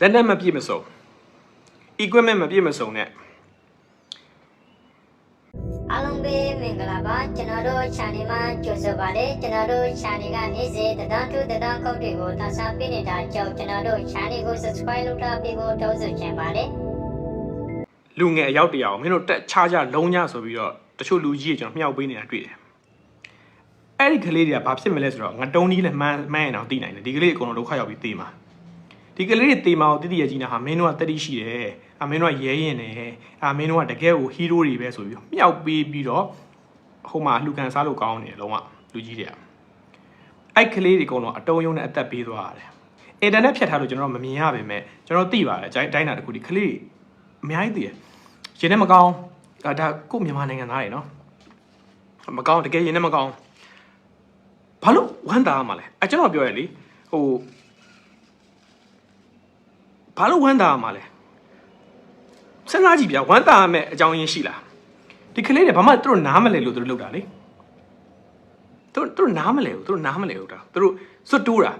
လက်နက်မပြည့်မစုံ equipment မပြည့်မစုံနဲ့အားလုံးပဲမင်္ဂလာပါကျွန်တော်တို့ channel မှာကြိုဆိုပါတယ်ကျွန်တော်တို့ channel ကနေ့စဉ်တဒန်းထုတဒန်းကုတ်တွေကိုတင်ဆက်ပေးနေတာကြောင့်ကျွန်တော်တို့ channel ကို subscribe လုပ်ထားပြီးဖို့တောင်းဆိုချင်ပါတယ်လူငယ်အယောက်တရာကိုမင်းတို့တက်ချကြလုံးညဆိုပြီးတော့တချို့လူကြီးတွေကျွန်တော်မြောက်ပေးနေတာတွေ့တယ်အဲ့ဒီကလေးတွေကဘာဖြစ်မလဲဆိုတော့ငတုံးကြီးလည်းမှန်းမှန်းရင်တော့သိနိုင်တယ်ဒီကလေးအကုန်လုံးဒုက္ခရောက်ပြီးတေးမှာ ဒီကလေးတွေတေးမှာကိုတိတိရကြီးနာဟာမင်းတို့ကတတိရှိတယ်အာမင်းတို့ကရဲရင်တယ်အာမင်းတို့ကတကယ်ကိုဟီးရိုးတွေပဲဆိုပြီးမြောက်ပေးပြီးတော့ဟိုမှာလူကန်စားလို့ကောင်းနေတယ်လုံးဝလူကြီးတွေကအဲ့ကလေးတွေအကုန်လုံးအတုံးယုံနဲ့အသက်ပေးသွားရတယ်အင်တာနက်ဖြတ်ထားလို့ကျွန်တော်တို့မမြင်ရပါပဲကျွန်တော်သိပါတယ်အတိုင်းတာတစ်ခုဒီကလေးတွေအများကြီးသိတယ်ရင်ထဲမကောင်းဒါဒါကို့မြန်မာနိုင်ငံသားတွေနော်မကောင်းတကယ်ရင်ထဲမကောင်းဘာလို့ဝမ်းသာရမှာလဲအဲကျွန်တော်ပြောရလေဟို ဘာလို့ဝမ်းသာရမှာလဲစဉ်းစားကြည့်ဗျာဝမ်းသာရမယ့်အကြောင်းရင်းရှိလားဒီကလေးတွေဘာမှသူတို့နားမလဲလို့သူတို့လုပ်တာလေသူတို့သူတို့နားမလဲဘူးသူတို့နားမလဲဘူးဒါသူတို့စွတ်တိုးတာ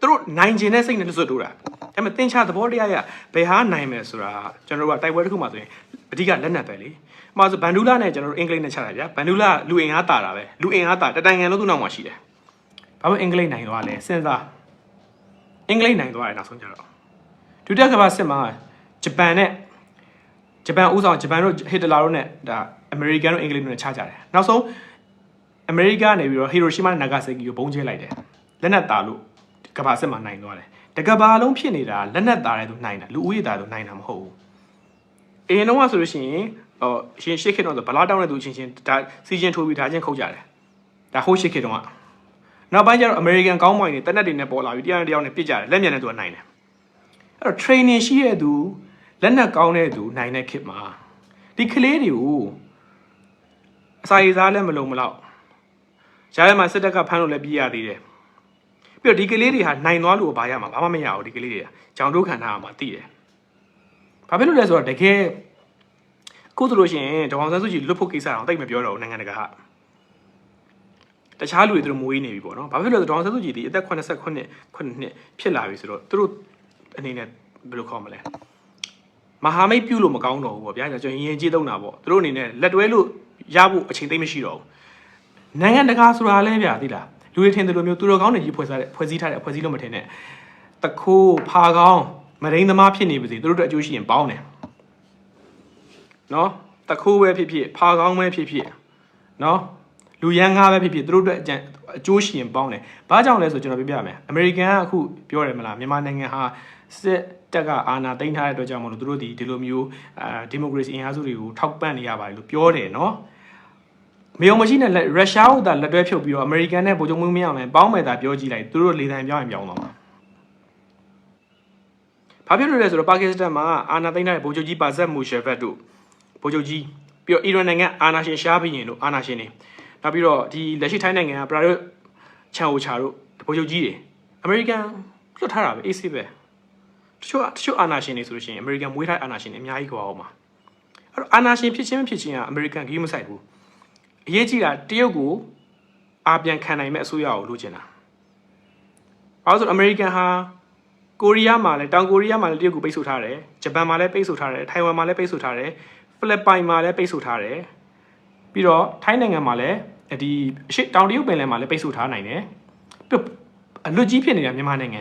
သူတို့နိုင်ကျင်တဲ့စိတ်နဲ့စွတ်တိုးတာဒါပေမဲ့သင်္ချာသဘောတရားရဘယ်ဟာနိုင်မယ်ဆိုတာကျွန်တော်တို့ကတိုက်ပွဲတစ်ခုမှဆိုရင်အဓိကလက်နက်ပဲလေ။ဥပမာဆိုဘန်ဒူလာနဲ့ကျွန်တော်တို့အင်္ဂလိပ်နဲ့ချတာဗျာ။ဘန်ဒူလာလူအင်အားတာတာပဲ။လူအင်အားတာတတိုင်ငံလုံးသူ့နောက်မှာရှိတယ်။ဘာလို့အင်္ဂလိပ်နိုင်သွားလဲစဉ်းစား။အင်္ဂလိပ်နိုင်သွားတယ်နောက်ဆုံးကျတော့ ဒုတိယကမ္ဘာစစ်မှာဂျပန်နဲ့ဂျပန်ဦးဆောင်ဂျပန်တို့ဟစ်တလာတို့နဲ့ဒါအမေရိကန်တို့အင်္ဂလိပ်တို့နဲ့ချကြတယ်။နောက်ဆုံးအမေရိကနေပြီးတော့ဟီရိုရှီမာနဲ့နာဂါဆာကီကိုပုံကျဲလိုက်တယ်။လက်နက်တာလို့ကမ္ဘာစစ်မှာနိုင်သွားတယ်။တကဘာလုံးဖြစ်နေတာလက်နက်တာတဲ့သူနိုင်တာလူဦးရေတာသူနိုင်တာမဟုတ်ဘူး။အရင်တော့ကဆိုလို့ရှိရင်ဟိုရှင်ရှစ်ခေတ်တော့ဆိုဗလာတောင်းတဲ့သူချင်းချင်းဒါစီချင်းထိုးပြီးဒါချင်းခုတ်ကြတယ်။ဒါဟိုးရှစ်ခေတ်တော့ကနောက်ပိုင်းကျတော့အမေရိကန်ကောင်းမွန်တွေတက်နက်တွေနဲ့ပေါ်လာပြီးတရားနဲ့တရားနဲ့ပြစ်ကြတယ်လက်မြန်တဲ့သူကနိုင်တယ်။ အဲ့တော့ training ရှိတဲ့သူလက်နက်ကောင်းတဲ့သူနိုင်တဲ့ခေတ်မှာဒီကလေးတွေကိုအစာရည်စားလည်းမလုံမလောက်ကြားထဲမှာစစ်တပ်ကဖမ်းလို့လည်းပြရသေးတယ်။ပြီးတော့ဒီကလေးတွေဟာနိုင်သွားလို့ဘာရမှာဘာမှမရဘူးဒီကလေးတွေကကြောင်တို့ခံထားရမှာသိတယ်။ဘာဖြစ်လို့လဲဆိုတော့တကယ်အခုဆိုလို့ရှိရင်ဒေါအောင်ဆန်းစုကြည်လွတ်ဖို့ကိစ္စတော့တိတ်မပြောတော့ဘူးနိုင်ငံတကာကတခြားလူတွေသူတို့မွေးနေပြီပေါ့နော်။ဘာဖြစ်လို့လဲဆိုတော့ဒေါအောင်ဆန်းစုကြည်ဒီအသက်89ခုနှစ်ဖြစ်လာပြီဆိုတော့သူတို့ အနေနဲ့ဘယ်လိုခေါ်မလဲ။မဟာမိတ်ပြုလို့မကောင်းတော့ဘူးပေါ့ဗျာ။ကျွန်တော်ရင်ကြီးသုံးတာပေါ့။သူတို့အနေနဲ့လက်တွဲလို့ရဖို့အချိန်သိမ့်မရှိတော့ဘူး။နိုင်ငံတကာဆိုတာလဲဗျာသိလား။လူတွေထင်တယ်လို့မျိုးသူတို့ကောင်းနေကြီးဖွဲ့စားတဲ့ဖွဲ့စည်းထားတဲ့ဖွဲ့စည်းလို့မထင်နဲ့။တခိုးဖာကောင်းမရင်းသမားဖြစ်နေပါစေသူတို့တို့အကျိုးရှိရင်ပေါင်းတယ်။နော်တခိုးပဲဖြစ်ဖြစ်ဖာကောင်းပဲဖြစ်ဖြစ်နော်လူရန်ငါပဲဖြစ်ဖြစ်သူတို့အတွက်အကျန်အကျိုးရှိရင်ပေါင်းတယ်။ဘာကြောင့်လဲဆိုကျွန်တော်ပြပြမယ်။အမေရိကန်ကအခုပြောတယ်မလားမြန်မာနိုင်ငံဟာ စစ်တက်ကအာဏာသိမ်းထားတဲ့အတွက်ကြောင့်မလို့သူတို့ဒီဒီလိုမျိုးအာဒီမိုကရေစီအင်အားစုတွေကိုထောက်ပံ့နေရပါတယ်လို့ပြောတယ်နော်။မယုံမရှိနဲ့လက်ရုရှားကိုသာလက်တွဲဖြုတ်ပြီးတော့အမေရိကန်နဲ့ဗိုလ်ချုပ်မင်းမင်းအောင်လည်းပေါင်းမယ်သာပြောကြည့်လိုက်သူတို့လေတံပြောင်းရင်ပြောင်းသွားမှာ။ဘာဖြစ်လို့လဲဆိုတော့ပါကစ္စတန်မှာအာဏာသိမ်းထားတဲ့ဗိုလ်ချုပ်ကြီးပါဇက်မူရှယ်ဗတ်တို့ဗိုလ်ချုပ်ကြီးပြီးတော့အီရန်နိုင်ငံအာဏာရှင်ရှားဘီရင်တို့အာဏာရှင်တွေနောက်ပြီးတော့ဒီလက်ရှိထိုင်းနိုင်ငံကပရာဒတ်ချန်အိုချာတို့ဗိုလ်ချုပ်ကြီးတွေအမေရိကန်လွတ်ထားတာပဲအေးဆေးပဲတ ချို့တချို့အာဏာရှင်တွေဆိုလို့ရှိရင်အမေရိကန်မွေးထားအာဏာရှင်တွေအများကြီးကွာအောင်ပါအဲ့တော့အာဏာရှင်ဖြစ်ချင်းမဖြစ်ချင်းကအမေရိကန်ဂိမ်းမဆိုင်ဘူးအရေးကြီးတာတရုတ်ကိုအာပြန်ခံနိုင်မဲ့အစိုးရကိုလိုချင်တာဘာလို့ဆိုတော့အမေရိကန်ဟာကိုရီးယားမှာလည်းတောင်ကိုရီးယားမှာလည်းတရုတ်ကိုပိတ်ဆို့ထားတယ်ဂျပန်မှာလည်းပိတ်ဆို့ထားတယ်ထိုင်ဝမ်မှာလည်းပိတ်ဆို့ထားတယ်ဖိလစ်ပိုင်မှာလည်းပိတ်ဆို့ထားတယ်ပြီးတော့ထိုင်းနိုင်ငံမှာလည်းဒီအရှိတောင်တရုတ်ပင်လယ်မှာလည်းပိတ်ဆို့ထားနိုင်တယ်ပြီးတော့အလွတ်ကြီးဖြစ်နေတာမြန်မာနိုင်ငံ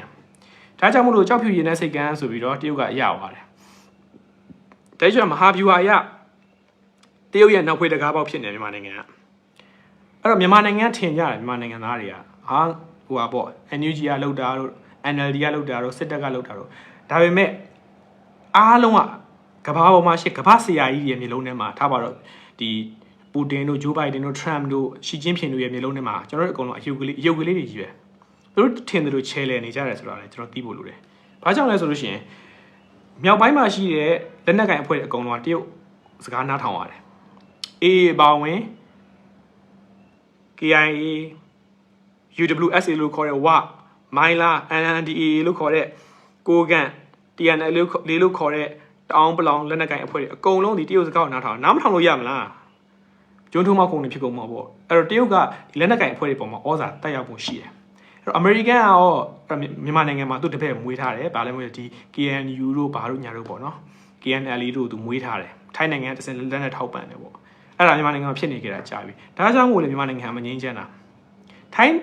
ဒါကြောင့်မလို့ကြောက်ဖြူရည်နဲ့စိတ်ကန်းဆိုပြီးတော့တရုတ်ကအရသွားတယ်ဒါကြောင့်မဟာဗျူဟာအရတရုတ်ရဲ့နောက်ဖွေးတကားပေါက်ဖြစ်နေမြန်မာနိုင်ငံကအဲ့တော့မြန်မာနိုင်ငံထင်ကြတယ်မြန်မာနိုင်ငံသားတွေကဟာဟိုပါပေါ့ NUG ကလောက်တာတို့ NLD ကလောက်တာတို့စစ်တပ်ကလောက်တာတို့ဒါပေမဲ့အားလုံးကကဘာပေါ်မှာရှိကဘာဆရာကြီးရဲ့မျိုးလုံးထဲမှာထားပါတော့ဒီပူတင်တို့ဂျိုးဘိုင်ဒန်တို့ထရမ်တို့ရှီကျင်းဖျင်တို့ရဲ့မျိုးလုံးထဲမှာကျွန်တော်တို့အကုန်လုံးအယုတ်ကလေးအယုတ်ကလေးတွေကြီးပဲ သူတို့ထင်တယ်လို့ချဲလဲနေကြတယ်ဆိုတာလည်းကျွန်တော်သိဖို့လိုတယ်။ဘာကြောင့်လဲဆိုလို့ရှိရင်မြောက်ပိုင်းမှာရှိတဲ့လက်နက်ကင်အဖွဲ့တွေအကုန်လုံးကတရုတ်စကားနားထောင်ရတယ်။ AA ပါဝင် KIA UWSA လို့ခေါ်တဲ့ဝမိုင်းလာ NNDA လို့ခေါ်တဲ့ကိုကန် TNL လို့လေးလို့ခေါ်တဲ့တောင်းပလောင်လက်နက်ကင်အဖွဲ့တွေအကုန်လုံးဒီတရုတ်စကားကိုနားထောင်နားမထောင်လို့ရမလားကျွန်းထုံးမခုံနေဖြစ်ကုန်မှာပေါ့အဲ့တော့တရုတ်ကဒီလက်နက်ကင်အဖွဲ့တွေပေါ်မှာဩဇာတက်ရောက်ဖို့ရှိတယ်အဲ့ တော့အမေရိကန်ကရောမြန်မာနိုင်ငံမှာသူတပည့်မွေးထားတယ်ဗာလဲမွေးဒီ KNU တို့ဘာတို့ညာတို့ပေါ့နော် KNL တို့သူမွေးထားတယ်ထိုင်းနိုင်ငံကတစ်စက်လက်နဲ့ထောက်ပံ့တယ်ပေါ့အဲ့ဒါမြန်မာနိုင်ငံမှာဖြစ်နေကြတာကြာပြီဒါကြောင့်မို့လေမြန်မာနိုင်ငံကမငြိမ်းချမ်းတာထိုင်း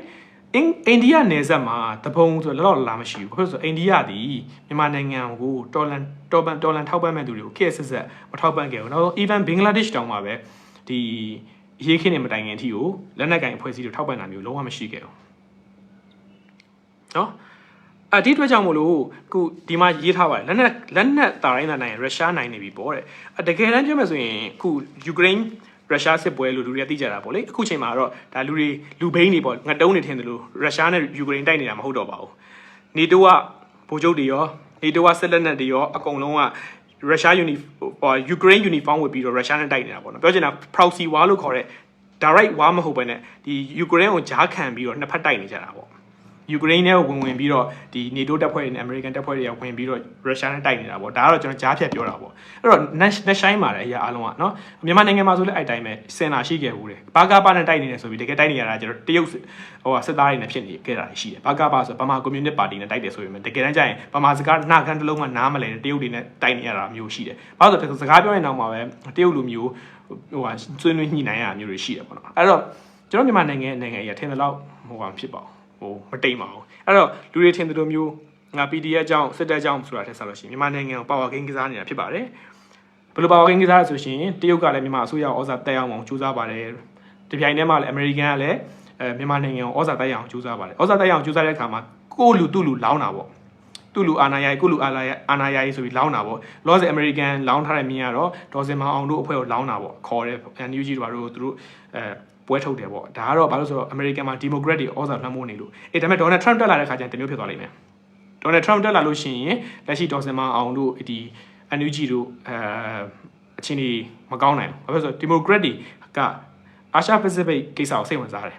အင်အိန္ဒိယနယ်စပ်မှာတပုံဆိုတော့လောက်လာမရှိဘူးဘာဖြစ်လို့လဲဆိုအိန္ဒိယဒီမြန်မာနိုင်ငံကိုတော်လန်တော်ပန်တော်လန်ထောက်ပံ့မဲ့သူတွေကိုခေတ်ဆက်ဆက်မထောက်ပံ့ခဲ့ဘူးနောက် even Bangladesh တောင်မှာပဲဒီရေးခင်းနေမတိုင်ခင်အထိကိုလက်နက်ကင်အဖွဲ့အစည်းတွေထောက်ပံ့တာမျိုးလုံးဝမရှိခဲ့ဘူး နော်အဒီအတွက်ကြောင့်မို့လို့ခုဒီမှာရေးထားပါတယ်လက်နက်လက်နက်တာတိုင်းတာနိုင်ရုရှားနိုင်နေပြီပေါ့တဲ့အတကယ်တမ်းပြောမယ်ဆိုရင်ခုယူကရိန်းရုရှားစစ်ပွဲလို့လူတွေကသိကြတာပေါ့လေအခုချိန်မှာတော့ဒါလူတွေလူဘိန်းတွေပေါ့ငတုံးနေထင်တယ်လို့ရုရှားနဲ့ယူကရိန်းတိုက်နေတာမဟုတ်တော့ပါဘူးနေတိုးကဗိုလ်ချုပ်တွေရောနေတိုးကစစ်လက်နက်တွေရောအကုန်လုံးကရုရှားယူနီဟိုယူကရိန်းယူနီဖောင်းဝတ်ပြီးတော့ရုရှားနဲ့တိုက်နေတာပေါ့နော်ပြောချင်တာ proxy war လို့ခေါ်တဲ့ direct war မဟုတ်ဘဲနဲ့ဒီယူကရိန်းကိုဂျားခံပြီးတော့နှစ်ဖက်တိုက်နေကြတာပေါ့ ယူကရိန်းနဲ့ဝင်ဝင်ပြီးတော့ဒီ NATO တပ်ဖွဲ့တွေနဲ့ American တပ်ဖွဲ့တွေကဝင်ပြီးတော့ရုရှားနဲ့တိုက်နေတာပေါ့ဒါကတော့ကျွန်တော်ကြားဖြတ်ပြောတာပေါ့အဲ့တော့ national shine မှာလည်းအရာအလုံးကနော်မြန်မာနိုင်ငံမှာဆိုလည်းအဲ့တိုင်းပဲစင်နာရှိခဲ့ဘူးတယ်ဘာကာပါနဲ့တိုက်နေတယ်ဆိုပြီးတကယ်တိုက်နေရတာကျွန်တော်တရုတ်ဟိုစစ်သားတွေနဲ့ဖြစ်နေခဲ့တာရှိတယ်ဘာကာပါဆိုဗမာကွန်မြူနစ်ပါတီနဲ့တိုက်တယ်ဆိုရင်တကယ်တမ်းကျရင်ဗမာစကားနှကန်တစ်လုံးမှနားမလဲတရုတ်တွေနဲ့တိုက်နေရတာမျိုးရှိတယ်ဘာလို့လဲဆိုတော့စကားပြောရင်တော့မှပဲတရုတ်လူမျိုးဟိုဟာဆွေးနွေးညှိနှိုင်းရမျိုးတွေရှိတယ်ပေါ့နော်အဲ့တော့ကျွန်တော်မြန်မာနိုင်ငံနိုင်ငံကြီးထင်တယ်လို့ဟိုဟာဖြစ်ပါဘူး ဟိုမတိမ်ပါဘူးအဲ့တော့လူတွေထင်တယ်လို့မျိုးငါ PDF အကြောင်းစစ်တပ်အကြောင်းဆိုတာထက်ဆက်လို့ရှိရင်မြန်မာနိုင်ငံကို power game ကစားနေတာဖြစ်ပါတယ်ဘယ်လို power game ကစားလဲဆိုရှင်တရုတ်ကလည်းမြန်မာအစိုးရဩဇာတက်အောင်အောင်ကြိုးစားပါတယ်ဒီပြိုင်ထဲမှာလည်း American ကလည်းအဲမြန်မာနိုင်ငံကိုဩဇာတက်အောင်ကြိုးစားပါတယ်ဩဇာတက်အောင်ကြိုးစားတဲ့အခါမှာကိုလူသူ့လူလောင်းတာပေါ့သူ့လူအာနာယိုင်ကိုလူအာနာယိုင်အာနာယိုင်ဆိုပြီးလောင်းတာပေါ့လောဆယ် American လောင်းထားတဲ့မြင်ကတော့ဒေါ်စင်မောင်အောင်တို့အဖွဲ့ကိုလောင်းတာပေါ့ခေါ်တယ် NUG တို့ဘာလို့သူတို့အဲ ပွဲထုတ်တယ်ပေါ့ဒါကတော့ဘာလို့ဆိုတော့ American မှာ Democrat တွေဩဇာလွှမ်းမိုးနေလို့အေးဒါပေမဲ့ Donald Trump တက်လာတဲ့ခါကျရင်တမျိုးဖြစ်သွားလိမ့်မယ် Donald Trump တက်လာလို့ရှိရင်လက်ရှိဒေါ်စင်မောင်အောင်တို့ဒီ NUG တို့အဲအချင်းကြီးမကောင်းနိုင်ဘူးဘာဖြစ်လို့ဆိုတော့ Democrat တွေကအာရှ Pacific ကိစ္စကိုစိတ်ဝင်စားတယ်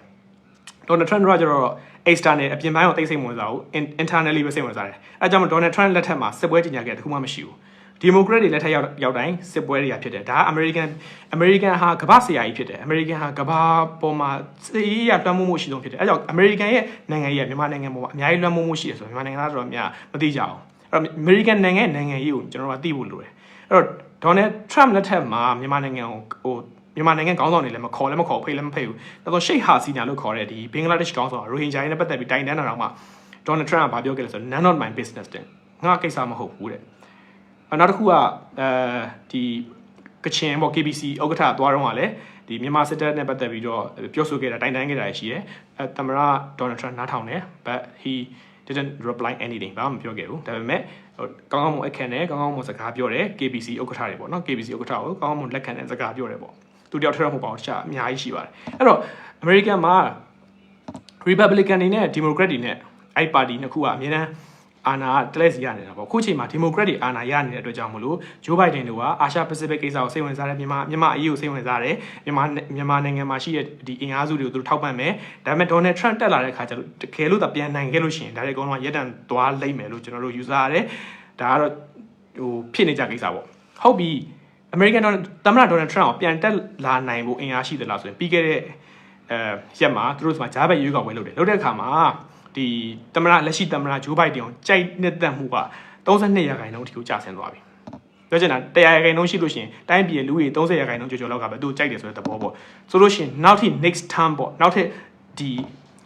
Donald Trump တို့ကကျတော့ external အပြင်ပိုင်းကိုသိစိတ်ဝင်စားဘူး internally ပဲစိတ်ဝင်စားတယ်အဲကြောင့်မို့ Donald Trump လက်ထက်မှာစစ်ပွဲကြီးညာခဲ့တခုမှမရှိဘူး Democrat တွေလက်ထက်ရောက်ရောက်တိုင်းစစ်ပွဲတွေကဖြစ်တယ်ဒါက American American ဟာကမ္ဘာဆရာကြီးဖြစ်တယ် American ဟာကမ္ဘာပေါ်မှာစီးရတွန်းမှုမှုရှိဆုံးဖြစ်တယ်အဲကြောင့် American ရဲ့နိုင်ငံကြီးကမြန်မာနိုင်ငံပေါ်မှာအများကြီးလွှမ်းမိုးမှုရှိတယ်ဆိုတော့မြန်မာနိုင်ငံသားတော်များမသိကြအောင်အဲ့တော့ American နိုင်ငံနိုင်ငံကြီးကိုကျွန်တော်တို့ကသိဖို့လိုတယ်အဲ့တော့ Donald Trump လက်ထက်မှာမြန်မာနိုင်ငံကိုဟိုမြန်မာနိုင်ငံခေါင်းဆောင်တွေလည်းမခေါ်လည်းမခေါ်ဖိတ်လည်းမဖိတ်ဘူး။ဒါဆိုရှိတ်ဟာစီနာလို့ခေါ်တဲ့ဒီဘင်္ဂလားဒေ့ရှ်ခေါင်းဆောင်ရိုဟင်ဂျာတွေနဲ့ပတ်သက်ပြီးတိုင်တန်းတာတော့မှ Donald Trump ကဘာပြောခဲ့လဲဆိုတော့ none of my business တဲ့ငါကိစ္စမဟုတ်ဘူးတဲ့။ နောက်တစ်ခုကအဲဒီကချင်ပေါ့ KBC ဥက္ကဋ္ဌသွားတော့ကလည်းဒီမြန်မာစစ်တပ်နဲ့ပတ်သက်ပြီးတော့ပြောဆိုခဲ့တာတိုင်တန်းခဲ့တာရှိတယ်။အဲသမ္မတ Donald Trump နားထောင်တယ် but he didn't reply anything ဘာမှမပြောခဲ့ဘူး။ဒါပေမဲ့ဟိုကောင်းကောင်းမွန်အခက်နဲ့ကောင်းကောင်းမွန်စကားပြောတယ် KBC ဥက္ကဋ္ဌတွေပေါ့နော် KBC ဥက္ကဋ္ဌကိုကောင်းကောင်းမွန်လက်ခံတဲ့စကားပြောတယ်ပေါ့။သူတယောက်ထက်တော့မဟုတ်ပါဘူးတခြားအများကြီးရှိပါတယ်အဲ့တော့ American မှာ Republican တွေနဲ့ Democrat တွေနဲ့အဲ့ပါတီနှစ်ခုကအများအား အာနာတလက်စီရနေတာပေါ့ခုချိန်မှာ Democrat တွေအာနာရနေတဲ့အတွက်ကြောင့်မလို့ Joe Biden တို့ကအာရှ Pacific ကိစ္စကိုစိတ်ဝင်စားတယ်မြန်မာမြန်မာအရေးကိုစိတ်ဝင်စားတယ်မြန်မာမြန်မာနိုင်ငံမှာရှိတဲ့ဒီအင်အားစုတွေကိုသူတို့ထောက်ပံ့မယ်ဒါပေမဲ့ Donald Trump တက်လာတဲ့အခါကျတော့တကယ်လို့သာပြန်နိုင်ခဲ့လို့ရှိရင်ဒါတွေအကုန်လုံးကရက်တန်သွားလိမ့်မယ်လို့ကျွန်တော်တို့ယူဆရတယ်ဒါကတော့ဟိုဖြစ်နေကြကိစ္စပေါ့ဟုတ်ပြီ American Donald သမ္မတ Donald Trump ကိုပြန်တက်လာနိုင်ဖို့အင်အားရှိသလားဆိုရင်ပြီးခဲ့တဲ့အဲရက်မှာသူတို့ဆိုမှာဂျားဘက်ရွေးကောက်ပွဲလုပ်တယ်လုပ်တဲ့အခါမှာ ဒီသမ္မတလက်ရှိသမ္မတဂျိုးဘိုက်ဒန်ကိုကြိုက်နေတဲ့မှုက32ရာခိုင်နှုန်းအထိကိုကျဆင်းသွားပြီပြောချင်တာ100ရာခိုင်နှုန်းရှိလို့ရှိရင်တိုင်းပြည်လူကြီး30ရာခိုင်နှုန်းကျော်ကျော်လောက်ကပဲသူကြိုက်တယ်ဆိုတဲ့သဘောပေါ့ဆိုလို့ရှိရင်နောက်ထိ next term ပေါ့နောက်ထပ်ဒီ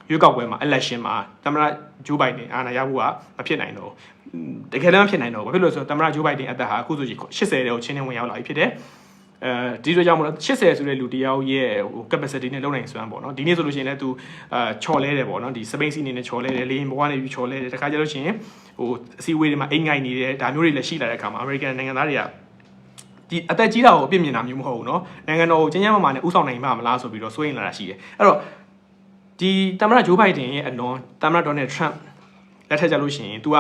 ရွေးကောက်ပွဲမှာ election မှာသမ္မတဂျိုးဘိုင်ဒန်အာဏာရဖို့ကမဖြစ်နိုင်တော့ဘူးတကယ်လည်းမဖြစ်နိုင်တော့ဘူးဘာဖြစ်လို့လဲဆိုတော့သမ္မတဂျိုးဘိုင်ဒန်အသက်ဟာအခုဆိုရင်80တဲ့ကိုချင်းချင်းဝင်ရောက်လာပြီဖြစ်တယ် အဲဒီလိုကြောင့်မလို့80ဆိုတဲ့လူတယောက်ရဲ့ဟို capacity နဲ့လုံနိုင်စွမ်းပေါ့နော်ဒီနေ့ဆိုလို့ရှိရင်လည်းသူအာချော်လဲတယ်ပေါ့နော်ဒီ space စီနေနဲ့ချော်လဲတယ်လေရင်ဘဝနဲ့ပြီးချော်လဲတယ်တခါကျလို့ရှိရင်ဟိုအစည်းအဝေးတွေမှာအိမ်ငိုင်နေတယ်ဒါမျိုးတွေလည်းရှိလာတဲ့အခါမှာ American နိုင်ငံသားတွေကဒီအသက်ကြီးတာကိုအပြစ်မြင်တာမျိုးမဟုတ်ဘူးเนาะနိုင်ငံတော်ကိုကျဉ်းကျဉ်းမာမာနဲ့ဥဆောင်နိုင်မှာမလားဆိုပြီးတော့စိုးရင်လာတာရှိတယ်အဲ့တော့ဒီသမ္မတဂျိုးဘိုင်ဒန်ရဲ့အလွန်သမ္မတဒေါ်နယ်ထရန့်လက်ထက်ကြလို့ရှိရင် तू က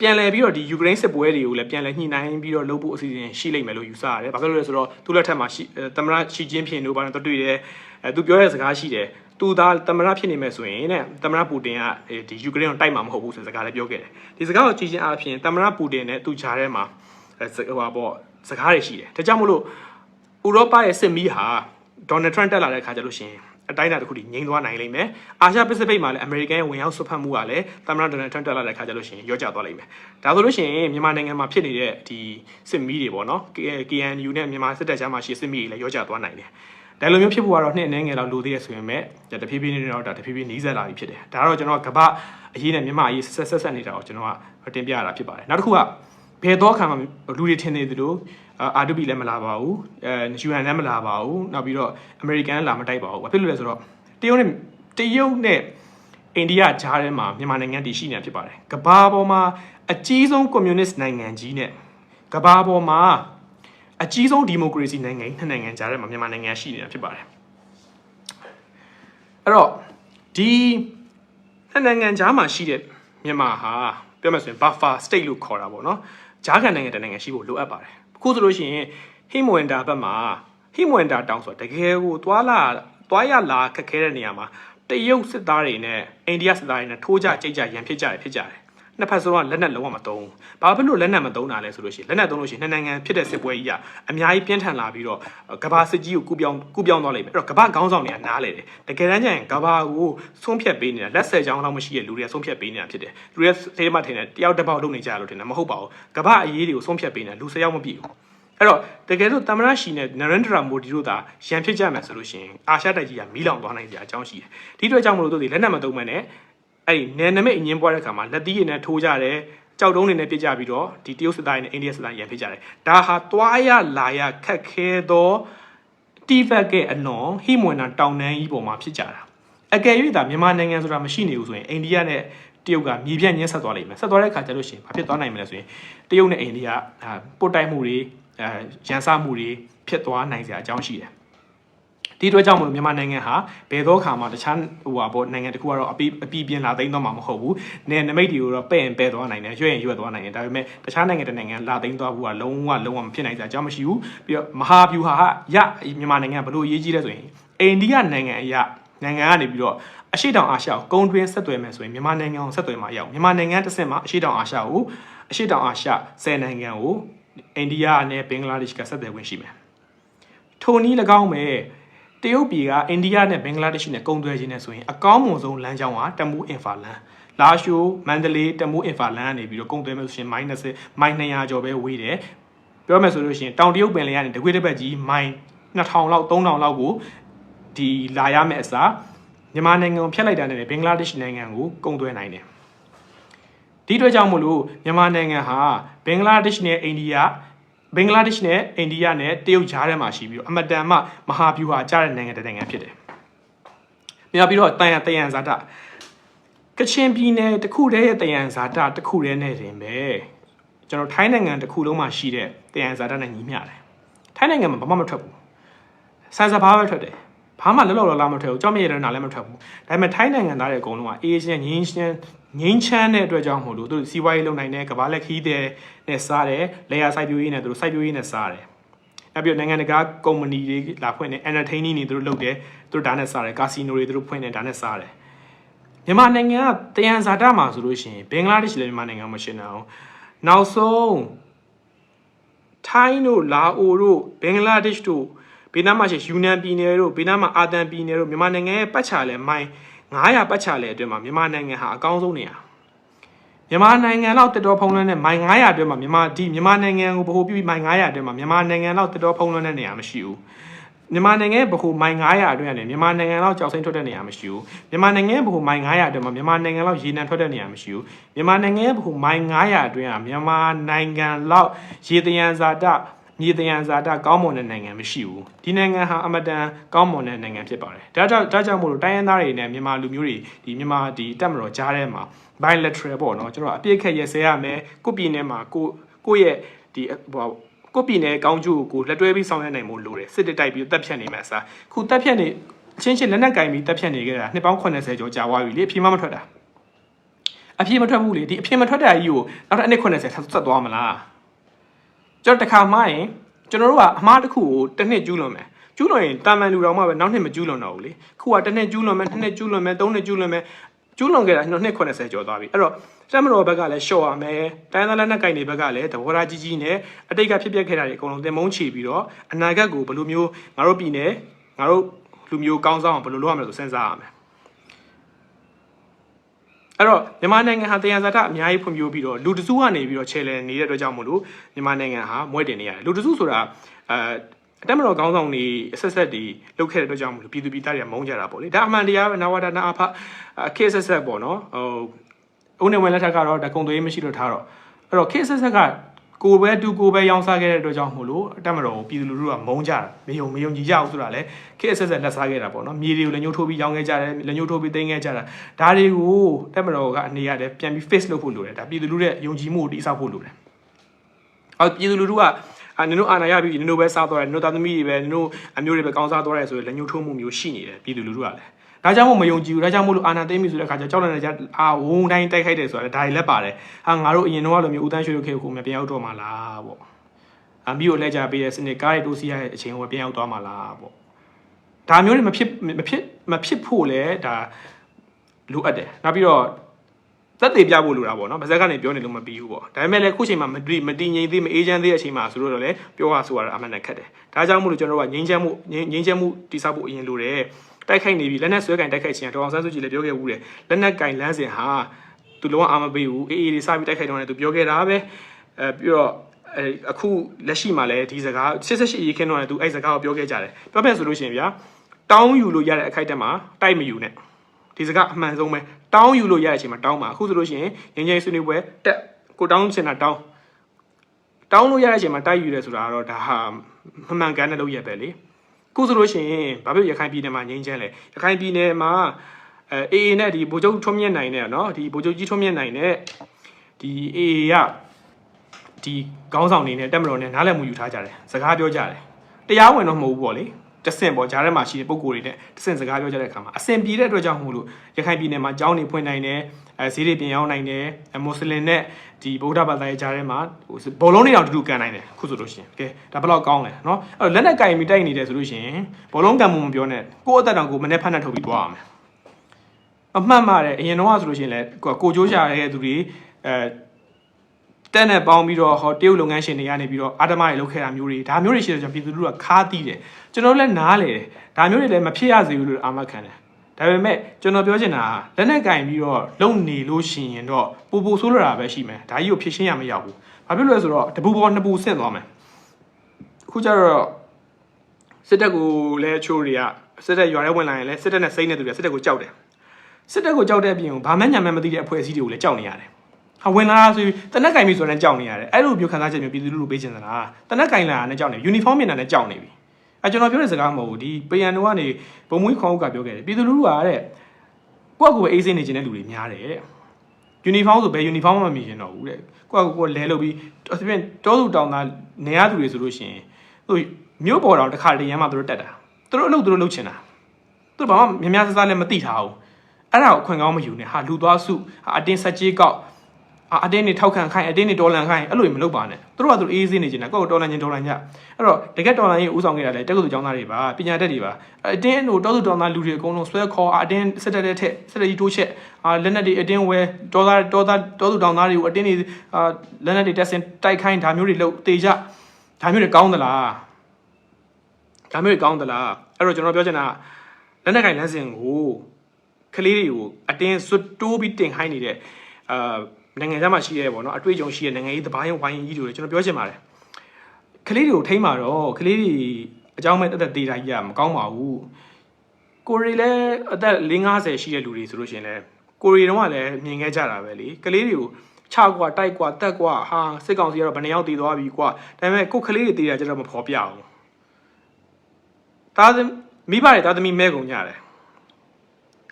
ပြန်လဲပြီးတော့ဒီယူကရိန်းစစ်ပွဲတွေကိုလည်းပြန်လဲညှိနှိုင်းပြီးတော့လုပ်ဖို့အစီအစဉ်ရှိလိမ့်မယ်လို့ယူဆရတယ်။ဘာဖြစ်လို့လဲဆိုတော့သူ့လက်ထက်မှာရှိသမ္မတရှီကျင်းဖျင်တို့ဘာလို့တွေ့တယ်။အဲသူပြောတဲ့စကားရှိတယ်။သူသားသမ္မတဖြစ်နေမယ်ဆိုရင်တဲ့သမ္မတပူတင်ကဒီယူကရိန်းကိုတိုက်မှာမဟုတ်ဘူးဆိုတဲ့စကားလည်းပြောခဲ့တယ်။ဒီစကားကိုကြည့်ချင်းအားဖြင့်သမ္မတပူတင်နဲ့သူခြားထဲမှာဟိုပါပေါ့စကားတွေရှိတယ်။ဒါကြောင့်မို့လို့ဥရောပရဲ့စစ်မီးဟာဒေါ်နယ်ထရန့်တက်လာတဲ့အခါကျလို့ရှိရင် အတိုင်းအတာတစ်ခုတည်းငြိမ်းသွားနိုင်လိမ့်မယ်အာရှပစိဖိတ်မှာလည်းအမေရိကန်ရဲ့ဝင်ရောက်ဆွတ်ဖက်မှုကလည်းသမ္မတဒေါ်နယ်ထရန့်တက်လာတဲ့ခါကျလို့ရှိရင်ရော့ကျသွားလိမ့်မယ်ဒါဆိုလို့ရှိရင်မြန်မာနိုင်ငံမှာဖြစ်နေတဲ့ဒီစစ်မီးတွေပေါ့နော် KNU နဲ့မြန်မာစစ်တပ်ကြားမှာရှိစစ်မီးတွေလည်းရော့ကျသွားနိုင်တယ်ဒါလိုမျိုးဖြစ်ဖို့ကတော့နှစ်အနည်းငယ်လောက်လိုသေးရဆိုရင်မဲ့တဖြည်းဖြည်းနဲ့တော့ဒါတဖြည်းဖြည်းနီးစပ်လာပြီဖြစ်တယ်ဒါကတော့ကျွန်တော်ကကမ္ဘာအရေးနဲ့မြန်မာအရေးဆက်ဆက်ဆက်နေတာကိုကျွန်တော်ကတင်ပြရတာဖြစ်ပါတယ်နောက်တစ်ခုကဘယ်တော့ခါမှလူတွေထင်နေသလို အာဒူဘီလည်းမလာပါဘူးအဲယူအန်လည်းမလာပါဘူးနောက်ပြီးတော့အမေရိကန်လာမတိုက်ပါဘူးဘာဖြစ်လို့လဲဆိုတော့တရုတ်နဲ့တရုတ်နဲ့အိန္ဒိယကြားထဲမှာမြန်မာနိုင်ငံတည်ရှိနေတာဖြစ်ပါတယ်ကမ္ဘာပေါ်မှာအကြီးဆုံးကွန်မြူနစ်နိုင်ငံကြီးနဲ့ကမ္ဘာပေါ်မှာအကြီးဆုံးဒီမိုကရေစီနိုင်ငံနှစ်နိုင်ငံကြားထဲမှာမြန်မာနိုင်ငံရှိနေတာဖြစ်ပါတယ်အဲ့တော့ဒီနှစ်နိုင်ငံကြားမှာရှိတဲ့မြန်မာဟာပြောမယ်ဆိုရင် buffer state လို့ခေါ်တာပေါ့နော်ဂျားကန်နိုင်ငံတစ်နိုင်ငံရှိဖို့လိုအပ်ပါတယ် အခုဆိုလို့ရှိရင်ဟိမဝင်တာဘက်မှာဟိမဝင်တာတောင်းဆိုတကယ်ကိုသွာလာသွားရလာခက်ခဲတဲ့နေရာမှာတရုတ်စစ်သားတွေနဲ့အိန္ဒိယစစ်သားတွေနဲ့ထိုးကြကြိတ်ကြရန်ဖြစ်ကြတယ်ဖြစ်ကြတယ် နှစ်ဖက်စလုံးကလက်နက်လုံးဝမသုံးဘူးဘာဖြစ်လို့လက်နက်မသုံးတာလဲဆိုလို့ရှိရင်လက်နက်သုံးလို့ရှိရင်နှစ်နိုင်ငံဖြစ်တဲ့စစ်ပွဲကြီးကအများကြီးပြင်းထန်လာပြီးတော့ကဘာစစ်ကြီးကိုကူပြောင်းကူပြောင်းသွားလိမ့်မယ်အဲ့တော့ကဘာခေါင်းဆောင်တွေကနားလေတယ်တကယ်တမ်းကျရင်ကဘာကိုဆုံးဖြတ်ပေးနေတာလက်ဆယ်ချောင်းလောက်မရှိတဲ့လူတွေကဆုံးဖြတ်ပေးနေတာဖြစ်တယ်လူတွေသေမထင်တယ်တယောက်တစ်ပေါက်လုပ်နေကြရလို့ထင်တယ်မဟုတ်ပါဘူးကဘာအရေးတွေကိုဆုံးဖြတ်ပေးနေတာလူ၁၀ယောက်မပြည့်ဘူးအဲ့တော့တကယ်လို့တမရရှိနဲ့နရန်ဒရာမိုဒီတို့သာရန်ဖြစ်ကြမယ်ဆိုလို့ရှိရင်အာရှတိုက်ကြီးကမီးလောင်သွားနိုင်ကြအကြောင်းရှိတယ်ဒီအတွက်ကြောင့်မလို့တို့ဒီလက်နက်မသုံးမနဲ့ အဲ့ဒီနယ်နမိတ်အငင်းပွားတဲ့ခါမှာလက်သီးရည်နဲ့ထိုးကြတယ်ကြောက်တုံးတွေနဲ့ပြစ်ကြပြီးတော့ဒီတရုတ်စစ်သားတွေနဲ့အိန္ဒိယစစ်သားတွေရန်ဖြစ်ကြတယ်ဒါဟာတွားရလာရခက်ခဲသောတိဖက်ကအလွန်ဟိမွန်နာတောင်တန်းကြီးပေါ်မှာဖြစ်ကြတာအကယ်၍သာမြန်မာနိုင်ငံဆိုတာမရှိနေဘူးဆိုရင်အိန္ဒိယနဲ့တရုတ်ကမြေပြန့်ညှင်းဆက်သွားလိမ့်မယ်ဆက်သွားတဲ့အခါကျလို့ရှိရင်ဘာဖြစ်သွားနိုင်မလဲဆိုရင်တရုတ်နဲ့အိန္ဒိယအာပုတ်တိုက်မှုတွေအဲရန်စမှုတွေဖြစ်သွားနိုင်စရာအကြောင်းရှိတယ် ဒီအတွက်ကြောင့်မလို့မြန်မာနိုင်ငံဟာဘယ်တော့ခါမှတခြားဟိုပါပေါ့နိုင်ငံတခုကတော့အပီးအပီးပြင်းလာသိမ်းတော့မှာမဟုတ်ဘူး။နယ်နမိတ်တွေကိုတော့ပဲ့ရင်ပဲ့သွားနိုင်တယ်၊ရွှဲ့ရင်ရွှဲ့သွားနိုင်တယ်။ဒါပေမဲ့တခြားနိုင်ငံတစ်နိုင်ငံလာသိမ်းသွားဘူးကလုံးဝလုံးဝမဖြစ်နိုင်စရာအကြောင်းမရှိဘူး။ပြီးတော့မဟာဗျူဟာကရမြန်မာနိုင်ငံဘလို့အရေးကြီးလဲဆိုရင်အိန္ဒိယနိုင်ငံအရာနိုင်ငံကနေပြီးတော့အရှိတောင်အာရှကိုကုန်းတွင်းဆက်သွယ်မယ်ဆိုရင်မြန်မာနိုင်ငံကိုဆက်သွယ်မှာရအောင်မြန်မာနိုင်ငံတစ်ဆင့်မှာအရှိတောင်အာရှကိုအရှိတောင်အာရှ10နိုင်ငံကိုအိန္ဒိယနဲ့ဘင်္ဂလားဒေ့ရှ်ကဆက်သွယ်ဝင်ရှိမယ်။ထိုနည်း၎င်းပဲ တရုတ်ပြည်ကအိန္ဒိယနဲ့ဘင်္ဂလားဒေ့ရှ်နဲ့ကုန်သွယ်ခြင်းနဲ့ဆိုရင်အကောင်းမွန်ဆုံးလမ်းကြောင်းကတမူးအင်ဖာလန်လာရှိုးမန္တလေးတမူးအင်ဖာလန်ကနေပြီးတော့ကုန်သွယ်မယ်ဆိုရင် minus မိုင်200ကျော်ပဲဝေးတယ်ပြောမယ်ဆိုလို့ရှိရင်တောင်တရုတ်ပင်လယ်ကနေတကွေးတစ်ပတ်ကြီးမိုင်2000လောက်3000လောက်ကိုဒီလာရမယ့်အစားမြန်မာနိုင်ငံကိုဖျက်လိုက်တာနဲ့ဘင်္ဂလားဒေ့ရှ်နိုင်ငံကိုကုန်သွယ်နိုင်တယ်ဒီအတွက်ကြောင့်မို့လို့မြန်မာနိုင်ငံဟာဘင်္ဂလားဒေ့ရှ်နဲ့အိန္ဒိယ ဘင်္ဂလားဒေ့ရှ်နဲ့အိန္ဒိယနဲ့တရုတ်ကြားထဲမှာရှိပြီးတော့အမတန်မှမဟာဗျူဟာကြားတဲ့နိုင်ငံတစ်နိုင်ငံဖြစ်တယ်။ပြီးတော့ပြီးတော့တန်ရတယံဇာတကချင်ပြည်နယ်တစ်ခုတည်းရဲ့တယံဇာတတစ်ခုတည်းနဲ့တင်ပဲကျွန်တော်ထိုင်းနိုင်ငံတစ်ခုလုံးမှာရှိတဲ့တယံဇာတနဲ့ညီမျှတယ်။ထိုင်းနိုင်ငံမှာဘာမှမထွက်ဘူး။ဆန်စဘာပဲထွက်တယ်။ ဘာမှလောလောလောလာမထွက်ဘူး။ကြောက်မြရတဲ့နာလည်းမထွက်ဘူး။ဒါပေမဲ့ထိုင်းနိုင်ငံသားတွေအကုန်လုံးကအေးချင်းငင်းချင်းငင်းချမ်းတဲ့အတွက်ကြောင့်မို့လို့သူတို့စီးပွားရေးလုပ်နိုင်တယ်ကဘာလက်ခီးတဲ့နဲ့စားတယ်လေယာစိုက်ပျိုးရေးနဲ့သူတို့စိုက်ပျိုးရေးနဲ့စားတယ်နောက်ပြီးနိုင်ငံတကာကုမ္ပဏီတွေလာဖွင့်တယ် entertaining တွေသူတို့လုပ်တယ်သူတို့ဒါနဲ့စားတယ်ကာစီနိုတွေသူတို့ဖွင့်တယ်ဒါနဲ့စားတယ်မြန်မာနိုင်ငံကတယံဇာတမှာဆိုလို့ရှိရင်ဘင်္ဂလားဒေ့ရှ်လည်းမြန်မာနိုင်ငံမှာရှင်းအောင်နောက်ဆုံးထိုင်းတို့လာအိုတို့ဘင်္ဂလားဒေ့ရှ်တို့ ဘေးနားမှာရှိယူနန်ပြည်နယ်တို့ဘေးနားမှာအာသံပြည်နယ်တို့မြန်မာနိုင်ငံရဲ့ပတ်ချာလဲမိုင်း900ပတ်ချာလဲအတွင်းမှာမြန်မာနိုင်ငံဟာအကောင်းဆုံးနေရာမြန်မာနိုင်ငံလောက်တက်တော်ဖုံးလွှမ်းတဲ့မိုင်900အတွင်းမှာမြန်မာဒီမြန်မာနိုင်ငံကိုဗဟိုပြုပြီးမိုင်900အတွင်းမှာမြန်မာနိုင်ငံလောက်တက်တော်ဖုံးလွှမ်းတဲ့နေရာမရှိဘူးမြန်မာနိုင်ငံရဲ့ဗဟိုမိုင်900အတွင်းကနေမြန်မာနိုင်ငံလောက်ကြောက်စိမ့်ထွက်တဲ့နေရာမရှိဘူးမြန်မာနိုင်ငံရဲ့ဗဟိုမိုင်900အတွင်းမှာမြန်မာနိုင်ငံလောက်ရေနံထွက်တဲ့နေရာမရှိဘူးမြန်မာနိုင်ငံရဲ့ဗဟိုမိုင်900အတွင်းကမြန်မာနိုင်ငံလောက်ရေတယံဇာတ မြေတယံဇာတကောင်းမွန်တဲ့နိုင်ငံမရှိဘူးဒီနိုင်ငံဟာအမတန်ကောင်းမွန်တဲ့နိုင်ငံဖြစ်ပါတယ်ဒါကြောင့်ဒါကြောင့်မို့လို့တိုင်းရင်းသားတွေနဲ့မြန်မာလူမျိုးတွေဒီမြန်မာဒီတက်မတော်ကြားထဲမှာ bilateral ပေါ့နော်ကျွန်တော်အပြည့်ခက်ရဆဲရမယ်ကိုပြည်နယ်မှာကိုကိုရဲ့ဒီဟိုကိုပြည်နယ်ကောင်းကျိုးကိုလက်တွဲပြီးဆောင်ရွက်နိုင်မှုလိုတယ်စစ်တပ်တိုက်ပြီးတက်ဖြတ်နေမှာအစားခုတက်ဖြတ်နေအချင်းချင်းလက်နက်ကင်ပြီးတက်ဖြတ်နေကြတာနှစ်ပေါင်း80ကျော်ကြာသွားပြီလေအပြေမမထွက်တာအပြေမထွက်ဘူးလေဒီအပြေမထွက်တာကြီးကိုနောက်တစ်အနည်း80ဆက်သွားမလား ကျွန်တော်တခါမှရင်ကျွန်တော်တို့ကအမားတစ်ခုကိုတစ်နှစ်ကျူးလွန်မယ်ကျူးလွန်ရင်တာမန်လူတော်မှပဲနောက်နှစ်မကျူးလွန်တော့ဘူးလေခုကတစ်နှစ်ကျူးလွန်မယ်နှစ်နှစ်ကျူးလွန်မယ်သုံးနှစ်ကျူးလွန်မယ်ကျူးလွန်ခဲ့တာကျွန်တော်နှစ်80ကျော်သွားပြီအဲ့တော့စက်မတော်ဘက်ကလည်းရှော့ရမယ်တိုင်းသားလက်နက်ကင်တွေဘက်ကလည်းသဘောထားကြီးကြီးနဲ့အတိတ်ကဖြစ်ပျက်ခဲ့တာတွေအကုန်လုံးသင်မုန်းချီပြီးတော့အနာဂတ်ကိုဘယ်လိုမျိုးငါတို့ပြည်နယ်ငါတို့လူမျိုးကောင်းဆောင်အောင်ဘယ်လိုလုပ်ရမလဲဆိုစဉ်းစားရမယ် အဲ့တော့မြန်မာနိုင်ငံဟာတရားဇာတအများကြီးဖွံ့ဖြိုးပြီးတော့လူတစုကနေပြီးတော့ခြေလည်နေတဲ့အတွက်ကြောင့်မို့လို့မြန်မာနိုင်ငံဟာမွဲတင်နေရတယ်လူတစုဆိုတာအဲအတက်မတော်ကောင်းဆောင်တွေအဆက်ဆက်တွေလုပ်ခဲ့တဲ့အတွက်ကြောင့်မို့လို့ပြည်သူပြည်သားတွေကမုန်းကြတာပေါ့လေဒါအမှန်တရားပဲနဝဒနာအဖအခက်ဆက်ဆက်ပေါ့နော်ဟိုဦးနေဝင်လက်ထက်ကတော့ဒါကုံသွေးမရှိတော့ထားတော့အဲ့တော့ခေတ်ဆက်ဆက်က ကိုယ်ပဲတူကိုယ်ပဲရောင်းစားခဲ့တဲ့အတွက်ကြောင့်မို့လို့အတက်မတော်ကိုပြည်သူလူထုကမုန်းကြတာမယုံမယုံကြည်ကြအောင်ဆိုတာလေခေတ်ဆက်ဆက်လက်စားခဲ့တာပေါ့နော်မြေတွေကိုလက်ညှိုးထိုးပြီးရောင်းခဲ့ကြတယ်လက်ညှိုးထိုးပြီးတင်းခဲ့ကြတာဒါတွေကိုတက်မတော်ကအနေရတယ်ပြန်ပြီး face လုပ်ဖို့လိုတယ်ဒါပြည်သူလူထုရဲ့ယုံကြည်မှုကိုတိစောက်ဖို့လိုတယ်အော်ပြည်သူလူထုကအာနင်တို့အာဏာရပြီးနင်တို့ပဲစားသွားတယ်နင်တို့သားသမီးတွေပဲနင်တို့အမျိုးတွေပဲကောင်းစားသွားတယ်ဆိုရင်လက်ညှိုးထိုးမှုမျိုးရှိနေတယ်ပြည်သူလူထုကလည်း ဒါကြောင့်မို့မယုံကြည်ဘူးဒါကြောင့်မို့လို့အာဏာသိမ်းပြီဆိုတဲ့အခါကျကြောက်လန့်နေကြအာဝုံတိုင်းတိုက်ခိုက်တယ်ဆိုတာဒါတွေလည်းပါတယ်ဟာငါတို့အရင်တော့လိုမျိုးဦးတန်းရွှေတို့ခေတ်ကိုမပြန်ရောက်တော့မှလားပေါ့အမီကိုလက်ကြပေးတဲ့စနစ်ကားတွေတိုးစီရတဲ့အချိန်ကိုပြန်ရောက်သွားမှလားပေါ့ဒါမျိုးတွေမဖြစ်မဖြစ်မဖြစ်ဖို့လဲဒါလိုအပ်တယ်နောက်ပြီးတော့သက်သေပြဖို့လိုတာပေါ့နော်ဗဇက်ကနေပြောနေလို့မပြီးဘူးပေါ့ဒါပေမဲ့လည်းခုချိန်မှာမတည်မတည်ငြိမ်သေးမအေးချမ်းသေးတဲ့အချိန်မှာဆိုတော့လည်းပြောရဆိုရတာအမှန်တန်ခက်တယ်ဒါကြောင့်မို့လို့ကျွန်တော်တို့ကငြိမ်းချမ်းမှုငြိမ်းချမ်းမှုတိစောက်ဖို့အရင်လိုတယ် တိုက်ခိုက်နေပြီလက်နက်ဆွဲကင်တိုက်ခိုက်ခြင်းကဒေါအောင်ဆန်းစုကြည်လည်းပြောခဲ့ဘူးတယ်လက်နက်ကင်လမ်းစဉ်ဟာသူလုံးဝအာမပေးဘူးအေးအေးလေးစပြီးတိုက်ခိုက်တော့တယ်သူပြောခဲ့တာပဲအဲပြီးတော့အဲအခုလက်ရှိမှာလည်းဒီစကား88ရေခင်းတော့တယ်သူအဲ့စကားကိုပြောခဲ့ကြတယ်ပြောပြဆိုလို့ရှိရင်ဗျာတောင်းယူလို့ရတဲ့အခိုက်အတန့်မှာတိုက်မယူနဲ့ဒီစကားအမှန်ဆုံးပဲတောင်းယူလို့ရတဲ့အချိန်မှာတောင်းပါအခုဆိုလို့ရှိရင်ငញ្ញငယ်ဆွေးနွေးပွဲတက်ကိုတောင်းချင်တာတောင်းတောင်းလို့ရတဲ့အချိန်မှာတိုက်ယူရဲဆိုတာကတော့ဒါဟာမမှန်ကန်တဲ့လုပ်ရက်ပဲလေအ ခုဆိုလို့ရှိရင်ဘာဖြစ်ရခိုင်ပြည်နယ်မှာငញ្ញချမ်းလဲရခိုင်ပြည်နယ်မှာအဲအေအေနဲ့ဒီဗိုလ်ချုပ်ထွန်းမြင့်နိုင်နဲ့နော်ဒီဗိုလ်ချုပ်ကြီးထွန်းမြင့်နိုင်နဲ့ဒီအေအေကဒီခေါင်းဆောင်နေနဲ့တက်မတော်နဲ့နားလည်မှုယူထားကြတယ်စကားပြောကြတယ်တရားဝင်တော့မဟုတ်ဘူးပေါ့လေ တဆင့်ပေါ့ဂျားထဲမှာရှိတဲ့ပုံကိုယ်တွေနဲ့တဆင့်စကားပြောကြတဲ့အခါမှာအဆင်ပြေတဲ့အတွက်ကြောင့်မို့လို့ရခိုင်ပြည်နယ်မှာကျောင်းတွေဖွင့်နိုင်တယ်အဲဈေးတွေပြင်ရောက်နိုင်တယ်မွတ်စလင်နဲ့ဒီဗုဒ္ဓဘာသာရဲ့ဂျားထဲမှာဟိုဘောလုံးတွေတော့တူတူကန်နိုင်တယ်ခုဆိုလို့ရှိရင်ကဲဒါဘလောက်ကောင်းလဲနော်အဲ့တော့လက်နဲ့ကင်ပြီးတိုက်နေတယ်ဆိုလို့ရှိရင်ဘောလုံးကန်မှုမပြောနဲ့ကိုယ့်အသက်တောင်ကိုမနဲ့ဖက်နဲ့ထုတ်ပြီးသွားရမယ်အမှန်ပါတယ်အရင်တော့ဆိုလို့ရှိရင်လေကိုကိုကြိုးရှာတဲ့သူတွေအဲ တက်နဲ့ပေါင်းပြီးတော့ဟောတရုတ်လုပ်ငန်းရှင်တွေကနေပြီးတော့အာတမတွေလုပ်ခဲ့တာမျိုးတွေဒါမျိုးတွေရှိတဲ့ကြောင့်ပြည်သူလူထုကခါးသီးတယ်ကျွန်တော်တို့လည်းနားလေတယ်ဒါမျိုးတွေလည်းမဖြစ်ရစေဘူးလို့အာမခံတယ်ဒါပေမဲ့ကျွန်တော်ပြောချင်တာကလက်နဲ့ကင်ပြီးတော့လုံနေလို့ရှိရင်တော့ပူပူဆိုးလာတာပဲရှိမယ်ဒါကြီးကိုဖြစ်ရှင်းရမရောက်ဘူးဘာဖြစ်လို့လဲဆိုတော့တပူပေါ်နှစ်ပူဆင့်သွားမယ်အခုကျတော့စစ်တပ်ကိုလည်းချိုးတွေကစစ်တပ်ရွာထဲဝင်လာရင်လည်းစစ်တပ်နဲ့စိမ့်နေသူတွေစစ်တပ်ကိုကြောက်တယ်စစ်တပ်ကိုကြောက်တဲ့အပြင်ဘာမှညာမှမသိတဲ့အဖွဲ့အစည်းတွေကိုလည်းကြောက်နေရတယ် ဟာဝင်လာဆိုတနက်ကင်ပြီဆိုတော့ကြောက်နေရတယ်အဲ့လိုမျိုးခံစားချက်မျိုးပြည်သူလူထုပေးချင်သလားတနက်ကင်လာတာနဲ့ကြောက်နေယူနီဖောင်းမြင်တာနဲ့ကြောက်နေပြီအဲကျွန်တော်ပြောတဲ့စကားမဟုတ်ဘူးဒီပယံတို့ကနေဘုံမွေးခေါင်းကပြောခဲ့တယ်ပြည်သူလူထုကတဲ့ကိုယ့်ကိုယ်ပဲအေးစိနေခြင်းတဲ့လူတွေများတယ်တဲ့ယူနီဖောင်းဆိုဘယ်ယူနီဖောင်းမှမမြင်ရင်တော့ဘူးတဲ့ကိုယ့်ကိုယ်ကိုယ်လဲလုပ်ပြီးအပြင်တောသူတောင်သားနေရသူတွေဆိုလို့ရှိရင်သူမြို့ပေါ်တော်တစ်ခါတည်းရမ်းမှသူတို့တက်တာသူတို့အလုပ်သူတို့လုပ်ချင်တာသူတို့ဘာမှများများဆဆလည်းမသိထားဘူးအဲ့ဒါကိုအခွင့်ကောင်းမယူနဲ့ဟာလူသွားစုဟာအတင်းဆက်ကြီးကောက် အာအတင်းနေထောက်ခံခိုင်းအတင်းနေတော်လန်ခိုင်းအဲ့လိုမလုပ်ပါနဲ့သူတို့ကသူတို့အေးစေးနေကြတာကိုယ့်ကိုတော်လန်ချင်းတော်လန်ကြအဲ့တော့တကယ်တော်လန်ရေးဥဆောင်ခဲ့တာလေတက္ကသိုလ်ကျောင်းသားတွေပါပညာတတ်တွေပါအတင်းတို့တောသူတော်သားလူတွေအကုန်လုံးဆွဲခေါ်အာအတင်းစစ်တက်တဲ့ထက်စစ်တက်ကြီးတိုးချက်အာလက်နက်တွေအတင်းဝဲတော်သားတော်သားတောသူတောင်သားတွေကိုအတင်းနေအာလက်နက်တွေတက်စင်တိုက်ခိုင်းဒါမျိုးတွေလုပ်တေကြဒါမျိုးတွေကောင်းသလားဒါမျိုးတွေကောင်းသလားအဲ့တော့ကျွန်တော်ပြောချင်တာလက်နက်ကင်လမ်းစဉ်ကိုကလေးတွေကိုအတင်းစွတ်တိုးပြီးတင်ခိုင်းနေတဲ့အာ နိုင်ငံခြားမှာရှိရဲပေါ့နော်အတွေ့အကြုံရှိတဲ့နိုင်ငံရေးသဘာဝဝိုင်းကြီးတွေကျွန်တော်ပြောချင်ပါတယ်ကလေးတွေကိုထိမ့်มาတော့ကလေးတွေအကြောင်းမဲ့တက်တက်သေးတာကြီးကမကောင်းပါဘူးကိုရီလည်းအသက်50ရှိတဲ့လူတွေဆိုလို့ရှိရင်လည်းကိုရီတော့ကလည်းမြင်ခဲ့ကြတာပဲလေကလေးတွေကိုချကွာတိုက်ကွာတက်ကွာဟာစစ်ကောင်စီကတော့ဘယ်နှယောက်တည်သွားပြီကွာဒါပေမဲ့ကိုကလေးတွေတည်တာကျတော့မဖော်ပြအောင်သားသမီးမိဘတွေသားသမီးမဲကုန်ကြတယ်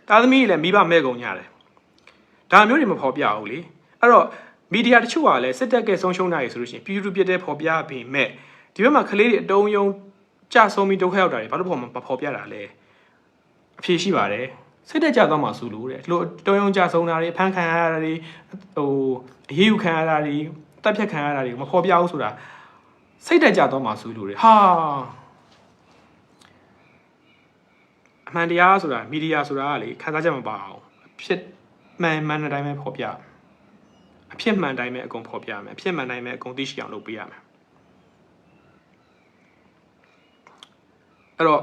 သားသမီးတွေလည်းမိဘမဲကုန်ကြတယ်ဒါမျိုးတွေမဖော်ပြဘူးလေ အဲ့တော့မီဒီယာတချို့ကလည်းစစ်တပ်ကဆုံးရှုံးတာတွေဆိုလို့ရှိရင်ပြည်သူပြတဲ့ဖော်ပြပေမဲ့ဒီဘက်မှာကလေးတွေအတုံးယုံကြဆုံးပြီးဒုက္ခရောက်တာတွေဘာလို့ဖော်မဖော်ပြတာလဲအဖြေရှိပါတယ်စစ်တပ်ကြသွားမှဆိုလို့တဲ့ဒီလိုတုံးယုံကြဆုံးတာတွေဖမ်းခံရတာတွေဟိုအရေးယူခံရတာတွေတပ်ဖြတ်ခံရတာတွေမဖော်ပြဘူးဆိုတာစိတ်တက်ကြသွားမှဆိုလို့တဲ့ဟာအမှန်တရားဆိုတာမီဒီယာဆိုတာကလေခန်းစားချက်မပါအောင်ဖြစ်မှန်မှန်တဲ့အတိုင်းပဲဖော်ပြ အဖြစ်မှန်တိုင်းပဲအကုန်ဖော်ပြရမယ်အဖြစ်မှန်တိုင်းပဲအကုန်သိရှိအောင်လုပ်ပေးရမယ်အဲ့တော့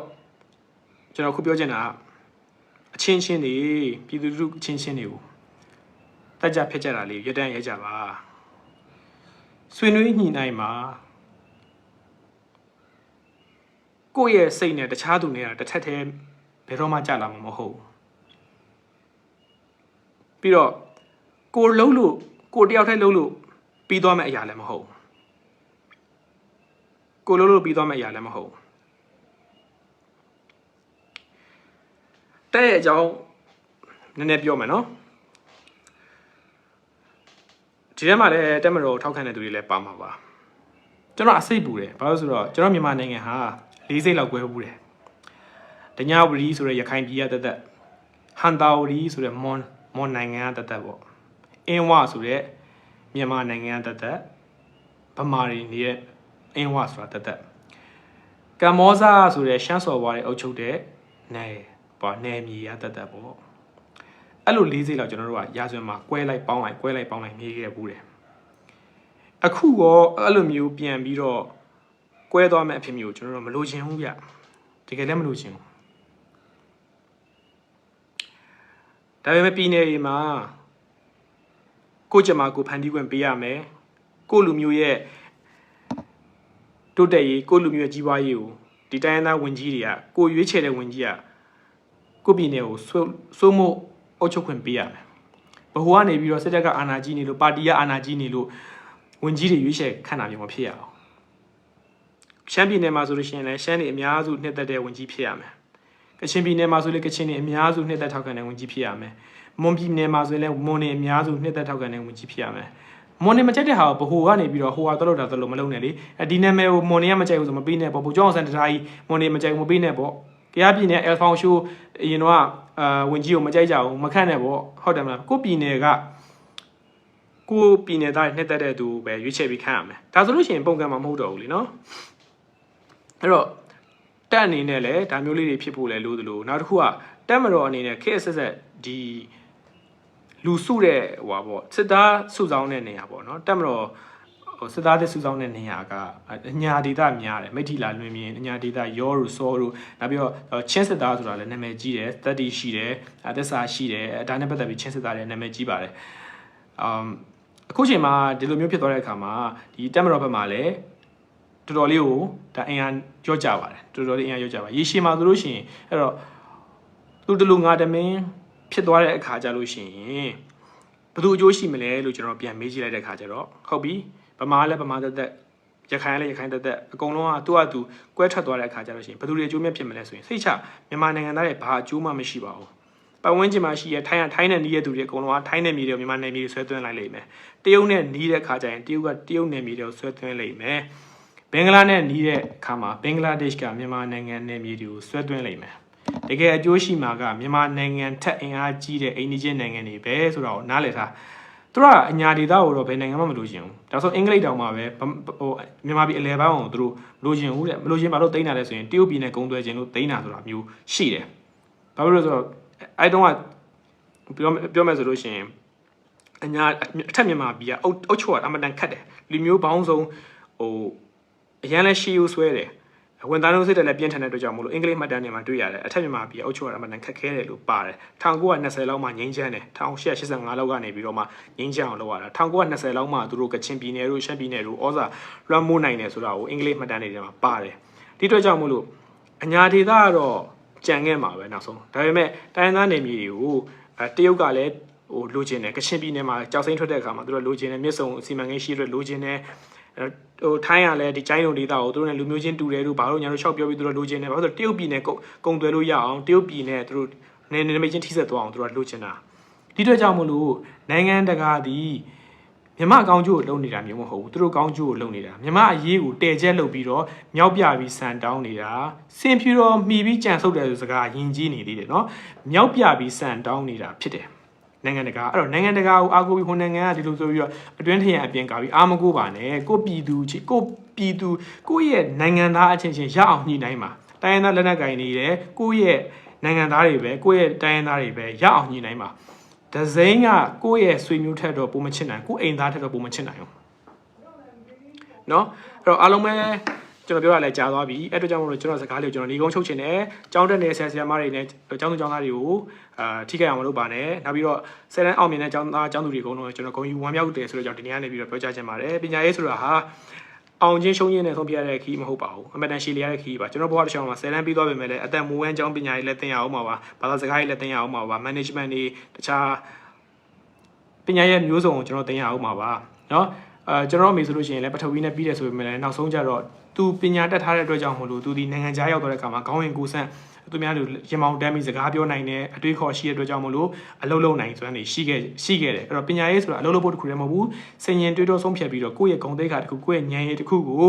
ကျွန်တော်ခုပြောချင်တာကအချင်းချင်းတွေပြည်သူလူထုအချင်းချင်းတွေကိုတက်ကြဖြစ်ကြတာလေးရတန်းရဲကြပါဆွေးနွေးညှိနှိုင်းပါကိုယ့်ရဲ့စိတ်နဲ့တခြားသူနဲ့ကတစ်ထက်တည်းဘယ်တော့မှကြလာမှာမဟုတ်ဘူးပြီးတော့ကိုလှုပ်လို့ ကိုတယောက်တည်းလှုပ်လို့ပြီးသွားမယ့်အရာလည်းမဟုတ်ဘူးကိုလှုပ်လို့ပြီးသွားမယ့်အရာလည်းမဟုတ်ဘူးတဲ့ရဲ့အကြောင်းနည်းနည်းပြောမယ်နော်ဒီထဲမှာလည်းတက်မတော်ထောက်ခံတဲ့သူတွေလည်းပါမှာပါကျွန်တော်အစိတ်ပူတယ်ဘာလို့လဲဆိုတော့ကျွန်တော်မြန်မာနိုင်ငံဟာ၄စိတ်လောက်꿰ပူတယ်တညာဝရီဆိုတဲ့ရခိုင်ပြည်ကတက်တက်ဟန်တာဝရီဆိုတဲ့မွန်မွန်နိုင်ငံကတက်တက်ပေါ့ အင်းဝဆိုတဲ့မြန်မာနိုင်ငံတသက်ဗမာတွေနေရဲ့အင်းဝဆိုတာတသက်ကမ္ဘောဇဆိုတဲ့ရှမ်းစော်ဘွားတွေအုပ်ချုပ်တဲ့နယ်ပါနယ်မြေရတသက်ပေါ့အဲ့လို၄စိတ်လောက်ကျွန်တော်တို့ကရာဇဝင်မှာကွဲလိုက်ပေါင်းလိုက်ကွဲလိုက်ပေါင်းလိုက်မြည်ခဲ့ဘူးတယ်အခုရောအဲ့လိုမျိုးပြန်ပြီးတော့ကွဲသွားမဲ့အဖြစ်မျိုးကျွန်တော်တို့မလိုချင်ဘူးဗျတကယ်လည်းမလိုချင်ဘူးဒါပေမဲ့ပြည်နယ်တွေမှာ ကိုယ့်ကြမ္မာကိုဖန်တီးခွင့်ပေးရမယ်ကိုယ့်လူမျိုးရဲ့တိုးတက်ရေးကိုယ့်လူမျိုးရဲ့ကြီးပွားရေးကိုဒီတိုင်းရင်းသားဝင်ကြီးတွေကကိုယ်ရွေးချယ်တဲ့ဝင်ကြီးကကိုယ့်ပြည်နယ်ကိုစိုးစိုးမို့အုပ်ချုပ်ခွင့်ပေးရမယ်ဘဟိုကနေပြီးတော့စစ်တပ်ကအာဏာကြီးနေလို့ပါတီကအာဏာကြီးနေလို့ဝင်ကြီးတွေရွေးချယ်ခန့်တာမျိုးမဖြစ်ရအောင်ရှမ်းပြည်နယ်မှာဆိုလို့ရှိရင်လည်းရှမ်းတွေအများစုနှစ်သက်တဲ့ဝင်ကြီးဖြစ်ရမယ် ကချင်ပြည်နယ်မှာဆိုလည်းကချင်တွေအများစုနှစ်သက်ထောက်ခံတဲ့ဝင်ကြီးဖြစ်ရမယ်မွန်ပြည်နယ်မှာဆိုရင်လည်းမွန်တွေအများစုနှစ်သက်ထောက်ခံတဲ့ဝင်ကြီးဖြစ်ရမယ်မွန်နေမကြိုက်တဲ့ဟာကိုဘဟိုကနေပြီးတော့ဟိုဟာတလို့တာတလို့မလုပ်နဲ့လေအဲဒီနာမည်ကိုမွန်နေကမကြိုက်ဘူးဆိုမပေးနဲ့ပေါ့ဘိုကျောင်းအောင်ဆန်တရာကြီးမွန်နေမကြိုက်ဘူးမပေးနဲ့ပေါ့ကြားပြည်နယ်အယ်ဖောင်ရှိုးအရင်တော့အာဝင်ကြီးကိုမကြိုက်ကြဘူးမခန့်နဲ့ပေါ့ဟုတ်တယ်မလားကိုပြည်နယ်ကကိုပြည်နယ်သားနှစ်သက်တဲ့သူပဲရွေးချယ်ပြီးခန့်ရမယ်ဒါဆိုလို့ရှိရင်ပုံကံမှာမဟုတ်တော့ဘူးလीနော်အဲ့တော့ တက်အနေနဲ့လည်းဒါမျိုးလေးတွေဖြစ်ဖို့လည်းလိုသလိုနောက်တစ်ခုကတက်မတော်အနေနဲ့ခေတ်အဆက်ဆက်ဒီလူစုတဲ့ဟိုပါပေါ့စစ်သားစုဆောင်တဲ့နေရာပေါ့နော်တက်မတော်ဟိုစစ်သားတဲ့စုဆောင်တဲ့နေရာကအညာဒေတာများတယ်မိထီလာလွင်မြင်အညာဒေတာရောတို့စောတို့နောက်ပြီးတော့ချင်းစစ်သားဆိုတာလည်းနာမည်ကြီးတယ်တက်တီရှိတယ်အသက်စာရှိတယ်ဒါနဲ့ပတ်သက်ပြီးချင်းစစ်သားလည်းနာမည်ကြီးပါတယ်အမ်အခုချိန်မှာဒီလိုမျိုးဖြစ်သွားတဲ့အခါမှာဒီတက်မတော်ဘက်မှာလည်း တော်တော်လေးကိုဒါအင်အားကြောကြပါတယ်တော်တော်လေးအင်အားကြောကြပါရေရှည်မှာဆိုလို့ရှိရင်အဲ့တော့သူတလူငါတမင်းဖြစ်သွားတဲ့အခါကြလို့ရှိရင်ဘယ်သူအကျိုးရှိမလဲလို့ကျွန်တော်ပြန်မေးကြည့်လိုက်တဲ့အခါကျတော့ဟုတ်ပြီဗမာလည်းဗမာသက်သက်ရခိုင်လည်းရခိုင်သက်သက်အကုန်လုံးကသူ့အတူကွဲထွက်သွားတဲ့အခါကျတော့ရှိရင်ဘယ်သူတွေအကျိုးမြတ်ဖြစ်မလဲဆိုရင်စိတ်ချမြန်မာနိုင်ငံသားတွေဘာအကျိုးမှမရှိပါဘူးပတ်ဝန်းကျင်မှာရှိရထိုင်းရထိုင်းနဲ့နီးတဲ့သူတွေအကုန်လုံးကထိုင်းနယ်မြေတွေမြန်မာနယ်မြေတွေဆွဲသွင်းလိုက်လိမ့်မယ်တရုတ်နဲ့နီးတဲ့အခါကျရင်တရုတ်ကတရုတ်နယ်မြေတွေကိုဆွဲသွင်းလိမ့်မယ် ဘင်္ဂလားနဲ့နီးတဲ့အခါမှာဘင်္ဂလားဒေ့ရှ်ကမြန်မာနိုင်ငံနယ်မြေတွေကိုဆွဲသွင်းလိမ့်မယ်တကယ်အကျိုးရှိမှာကမြန်မာနိုင်ငံထက်အင်အားကြီးတဲ့အိန္ဒိချင်းနိုင်ငံတွေပဲဆိုတော့နားလည်ထားသူတို့ကအညာဒေသကိုတော့ဘယ်နိုင်ငံမှမလိုချင်ဘူးဒါဆိုအင်္ဂလိပ်တောင်မှပဲဟိုမြန်မာပြည်အလဲပိုင်းကိုသူတို့မလိုချင်ဘူးတဲ့မလိုချင်ပါလို့တိန်းတာလဲဆိုရင်တရုတ်ပြည်နဲ့ဂုံသွဲခြင်းလို့တိန်းတာဆိုတာမျိုးရှိတယ်ဘာဖြစ်လို့လဲဆိုတော့အဲတုန်းကပြောပြောမယ်ဆိုလို့ရှိရင်အညာအထက်မြန်မာပြည်ကအုတ်အုတ်ချော်အမတန်ခတ်တယ်လူမျိုးပေါင်းစုံဟို အရန်လဲရှီယူဆွဲတယ်ဝန်သားလုံးစစ်တယ်လည်းပြင်းထန်တဲ့အတွက်ကြောင့်မလို့အင်္ဂလိပ်မှတ်တမ်းတွေမှာတွေ့ရတယ်အထက်မြန်မာပြည်အုပ်ချုပ်ရတာမှတန်ခက်ခဲတယ်လို့ပါတယ်1920လောက်မှငိမ့်ချမ်းတယ်1885လောက်ကနေပြီးတော့မှငိမ့်ချမ်းအောင်လုပ်ရတာ1920လောက်မှသူတို့ကချင်ပြည်နယ်တို့ရှမ်းပြည်နယ်တို့ဩဇာလွှမ်းမိုးနိုင်တယ်ဆိုတာကိုအင်္ဂလိပ်မှတ်တမ်းတွေထဲမှာပါတယ်ဒီအတွက်ကြောင့်မလို့အညာဒေသကတော့ကြံခဲ့မှာပဲနောက်ဆုံးဒါပေမဲ့တိုင်းသားနယ်မြေတွေကိုအဲတရုတ်ကလည်းဟိုလိုချင်တယ်ကချင်ပြည်နယ်မှာကြောက်စိမ့်ထွက်တဲ့အခါမှာသူတို့လိုချင်တယ်မြစ်ဆုံစီမံကိန်းရှိအတွက်လိုချင်တယ် ဟိုထိုင်းကလည်းဒီကျိုင်းုံဒေတာကိုသူတို့နဲ့လူမျိုးချင်းတူတယ်လို့ဘာလို့ညာတို့ရှောက်ပြောပြီးသူတို့လိုချင်တယ်ဘာလို့ဆိုတရုတ်ပြည်နဲ့ကုံသွဲလို့ရအောင်တရုတ်ပြည်နဲ့သူတို့နေနေမိချင်းထိဆက်သွားအောင်သူတို့ကလိုချင်တာဒီအတွက်ကြောင့်မလို့နိုင်ငံတကာဒီမြမအကောင်းကျိုးကိုလုံနေတာမျိုးမဟုတ်ဘူးသူတို့ကောင်းကျိုးကိုလုံနေတာမြမအရေးကိုတဲကျက်လုပ်ပြီးတော့မြောက်ပြပြီးစံတောင်းနေတာစင်ဖြူတော့မှီပြီးကြံဆုပ်တယ်ဆိုစကားယဉ်ကျေးနေသေးတယ်နော်မြောက်ပြပြီးစံတောင်းနေတာဖြစ်တယ် နိုင်ငံတကာအဲ့တော့နိုင်ငံတကာကိုအားကိုးပြီးဟိုနိုင်ငံကဒီလိုဆိုပြီးတော့အတွင်းထရန်အပြင်ကာပြီးအားမကိုးပါနဲ့ကိုပြည်သူချစ်ကိုပြည်သူကိုယ့်ရဲ့နိုင်ငံသားအချင်းချင်းရအောင်ညှိနှိုင်းပါတိုင်းရင်းသားလက်နက်ကင်နေတယ်ကိုယ့်ရဲ့နိုင်ငံသားတွေပဲကိုယ့်ရဲ့တိုင်းရင်းသားတွေပဲရအောင်ညှိနှိုင်းပါဒဇိန်ကကိုယ့်ရဲ့ဆွေမျိုးထက်တော့ပုံမချစ်နိုင်ကိုယ့်အိမ်သားထက်တော့ပုံမချစ်နိုင်ဘူးเนาะအဲ့တော့အားလုံးပဲ ကျွန်တော်ပြောရလဲကြာသွားပြီအဲ့အတွက်ကြောင့်မလို့ကျွန်တော်စကားလေးကိုကျွန်တော်ညီကုန်းချုပ်ချင်တယ်ကျောင်းတက်နေတဲ့ဆရာဆရာမတွေနဲ့ကျောင်းသူကျောင်းသားတွေကိုအာထိခိုက်အောင်မလုပ်ပါနဲ့နောက်ပြီးတော့ဆယ်တန်းအောင်မြင်တဲ့ကျောင်းသားကျောင်းသူတွေအကုန်လုံးကျွန်တော်ဂုဏ်ယူဝမ်းမြောက်တယ်ဆိုတော့ကြောင့်ဒီနေ့ကနေပြီးတော့ပြောကြားချင်ပါတယ်ပညာရေးဆိုတာဟာအောင်ချင်းရှုံးရင်းနဲ့ဆုံးဖြတ်ရတဲ့ခီးမဟုတ်ပါဘူးအမတန်ရှည်လျားတဲ့ခီးပါကျွန်တော်ဘဝတစ်ချောင်းမှာဆယ်တန်းပြီးသွားပြီမဲ့လည်းအသက်မူဝမ်းကျောင်းပညာရေးလည်းသင်ရအောင်ပါပါဘာသာစကားရေးလည်းသင်ရအောင်ပါပါ management တွေတခြား ပညာရဲ့မျိုးစုံကိုကျွန်တော်သင်ရအောင်ပါပါเนาะအဲကျွန်တော်အမေဆိုလို့ရှိရင်လည်းပထဝီနဲ့ပြီးတယ်ဆိုပေမဲ့လည်းနောက်ဆုံးကျတော့ သူပညာတတ်ထားတဲ့အတွက်ကြောင့်မလို့သူဒီနိုင်ငံခြားရောက်တော့တဲ့အခါမှာခေါင်းဝင်ကိုဆန့်သူများလူရင်မောင်တမ်းပြီးစကားပြောနိုင်တယ်အတွေးခေါ်ရှိတဲ့အတွက်ကြောင့်မလို့အလုံးလုံးနိုင်စွမ်းနေရှိခဲ့ရှိခဲ့တယ်အဲ့တော့ပညာရေးဆိုတာအလုံးလုံးဖို့တစ်ခုတည်းမဟုတ်ဘူးစင်ရင်တွေးတောဆုံးဖြတ်ပြီးတော့ကိုယ့်ရဲ့ဂုဏ်သိက္ခာတစ်ခုကိုယ့်ရဲ့ဉာဏ်ရည်တစ်ခုကို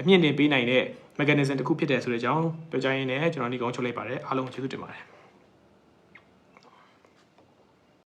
အမြင့်တင်ပေးနိုင်တဲ့ mechanism တစ်ခုဖြစ်တယ်ဆိုတဲ့အကြောင်းပြောကြရင်းနဲ့ကျွန်တော်ဒီကောင်ချုပ်လိုက်ပါတယ်အားလုံးကျေးဇူးတင်ပါတယ်